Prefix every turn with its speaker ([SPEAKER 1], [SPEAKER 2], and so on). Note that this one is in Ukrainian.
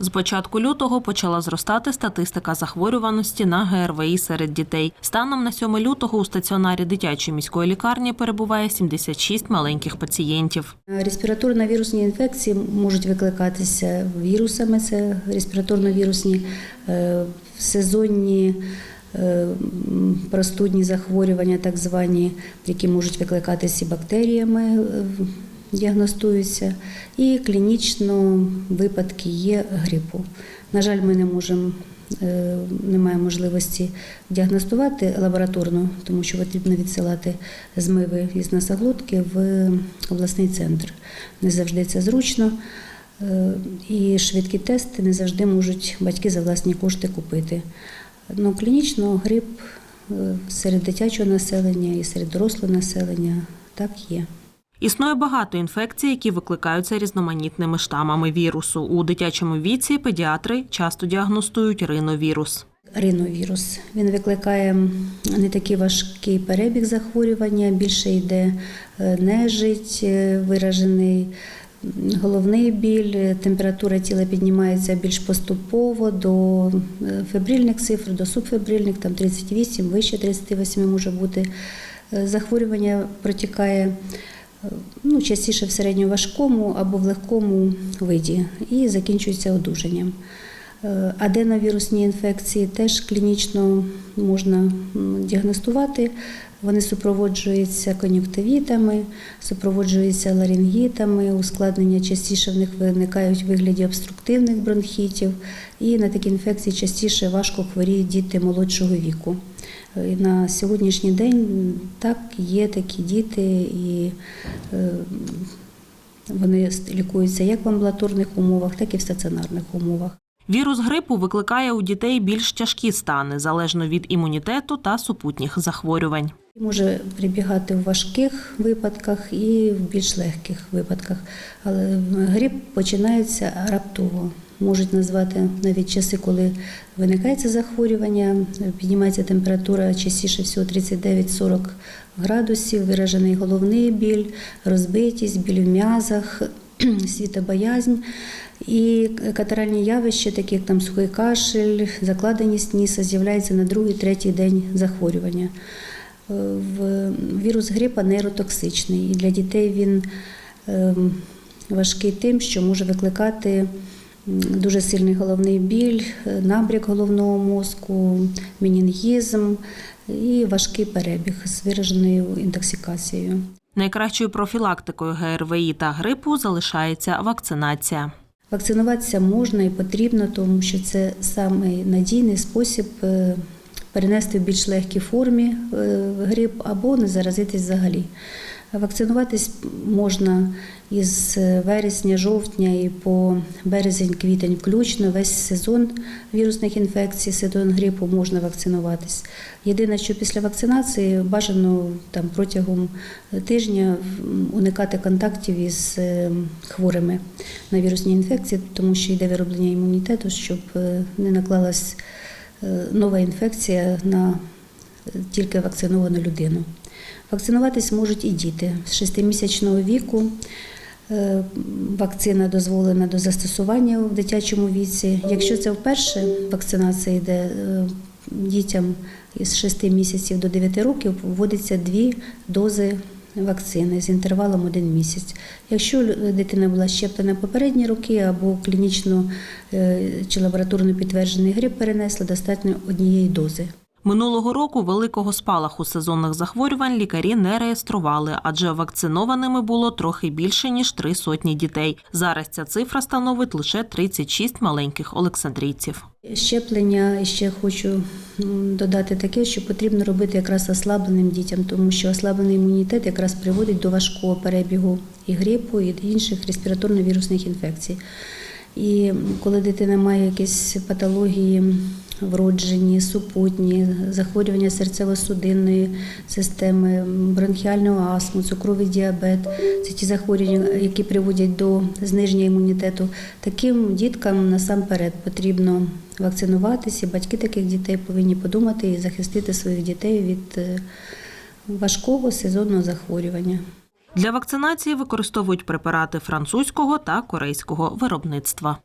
[SPEAKER 1] З початку лютого почала зростати статистика захворюваності на ГРВІ серед дітей. Станом на 7 лютого у стаціонарі дитячої міської лікарні перебуває 76 маленьких пацієнтів.
[SPEAKER 2] Респіраторно-вірусні інфекції можуть викликатися вірусами, це респіраторно-вірусні, е, сезонні е, простудні захворювання, так звані, які можуть викликатися бактеріями, е, діагностуються, і клінічно випадки є грипу. На жаль, ми не можемо. е, Немає можливості діагностувати лабораторно, тому що потрібно відсилати змиви із носоглотки в обласний центр. Не завжди це зручно. Е, І швидкі тести не завжди можуть батьки за власні кошти купити. Ну, клінічно грип е, серед дитячого населення і серед дорослого населення так є.
[SPEAKER 1] Існує багато інфекцій, які викликаються різноманітними штамами вірусу. У дитячому віці педіатри часто діагностують риновірус.
[SPEAKER 2] Риновірус. Він викликає не такий важкий перебіг захворювання, більше йде е, нежить, е, виражений головний біль, е, температура тіла піднімається більш поступово до фебрильних цифр, до субфебрильних, там 38, вище 38 може бути. Захворювання протікає ну, частіше в середньоважкому або в легкому виді і закінчується одужанням. Е, Аденовірусні інфекції теж клінічно можна діагностувати. Вони супроводжуються кон'юктивітами, супроводжуються ларингітами, ускладнення частіше в них виникають в вигляді обструктивних бронхітів, і на такі інфекції частіше важко хворіють діти молодшого віку. Е, і На сьогоднішній день так є такі діти, і е, вони лікуються як в амбулаторних умовах, так і в стаціонарних умовах.
[SPEAKER 1] Вірус грипу викликає у дітей більш тяжкі стани залежно від імунітету та супутніх захворювань.
[SPEAKER 2] Може прибігати в важких випадках і в більш легких випадках. Але грип починається раптово. Можуть назвати навіть часи, коли виникає це захворювання, піднімається температура частіше всього 39-40 градусів, виражений головний біль, розбитість, біль в м'язах, світобоязнь. І катаральні явища, такі як там сухий кашель, закладеність ніса, з'являються на другий, третій день захворювання. Е, вірус грипа нейротоксичний, і для дітей він ем, важкий тим, що може викликати дуже сильний головний біль, е, набряк головного мозку, менінгізм і важкий перебіг з вираженою інтоксикацією.
[SPEAKER 1] Найкращою профілактикою ГРВІ та грипу залишається вакцинація.
[SPEAKER 2] Вакцинуватися можна і потрібно, тому що це самий надійний спосіб е, перенести в більш легкій формі е, грип або не заразитись взагалі. Вакцинуватись можна із вересня, жовтня і по березень-квітень включно. Весь сезон вірусних інфекцій, сезон грипу можна вакцинуватись. Єдине, що після вакцинації бажано там протягом тижня уникати контактів із е, хворими на вірусні інфекції, тому що йде вироблення імунітету, щоб е, не наклалась нова інфекція на е, тільки вакциновану людину. Вакцинуватись можуть і діти з 6-місячного віку. Е, Вакцина дозволена до застосування в дитячому віці. Якщо це вперше вакцинація йде е, дітям із 6 місяців до 9 років, вводиться дві дози вакцини з інтервалом один місяць. Якщо дитина була щеплена попередні роки або клінічно е, чи лабораторно підтверджений грип перенесла, достатньо однієї дози.
[SPEAKER 1] Минулого року великого спалаху сезонних захворювань лікарі не реєстрували, адже вакцинованими було трохи більше ніж три сотні дітей. Зараз ця цифра становить лише 36 маленьких олександрійців.
[SPEAKER 2] Щеплення ще хочу додати таке, що потрібно робити якраз ослабленим дітям, тому що ослаблений імунітет якраз приводить до важкого перебігу і грипу, і інших респіраторно-вірусних інфекцій. І коли дитина має якісь патології вроджені, супутні, захворювання серцево-судинної системи, бронхіальну астму, цукровий діабет, це ті захворювання, які приводять до зниження імунітету. Таким діткам насамперед потрібно вакцинуватися. Батьки таких дітей повинні подумати і захистити своїх дітей від е, важкого сезонного захворювання.
[SPEAKER 1] Для вакцинації використовують препарати французького та корейського виробництва.